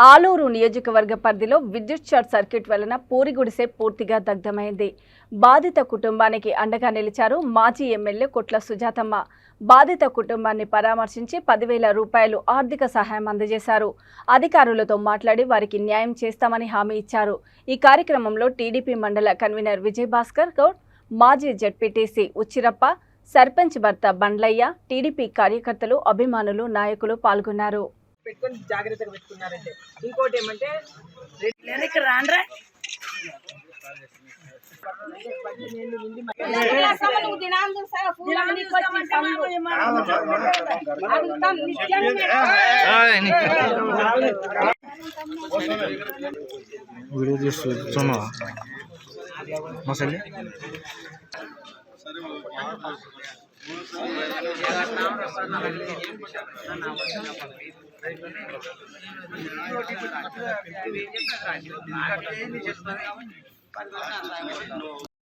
ఆలూరు నియోజకవర్గ పరిధిలో విద్యుత్ షార్ట్ సర్క్యూట్ వలన పూరి గుడిసె పూర్తిగా దగ్ధమైంది. బాధిత కుటుంబానికి అండగా నిలిచారు మాజీ ఎమ్మెల్యే కొట్ల సుజాతమ్మ. బాధిత కుటుంబాన్ని పరామర్శించి పదివేల రూపాయలు ఆర్థిక సహాయం అందజేశారు. అధికారులతో మాట్లాడి వారికి న్యాయం చేస్తామని హామీ ఇచ్చారు. ఈ కార్యక్రమంలో టీడీపీ మండల కన్వీనర్ విజయభాస్కర్ గౌడ్ మాజీ జడ్పీటీసీ ఉచ్చిరప్ప సర్పంచ్ భర్త బండ్లయ్య టీడీపీ కార్యకర్తలు అభిమానులు నాయకులు పాల్గొన్నారు. పెట్టుకొని జాగ్రత్తగా పెట్టుకున్నారంటే. ఇంకోటి ఏమంటే వెనక్కి రాండ్రా. వీడియో తీస్తున్నా మసలి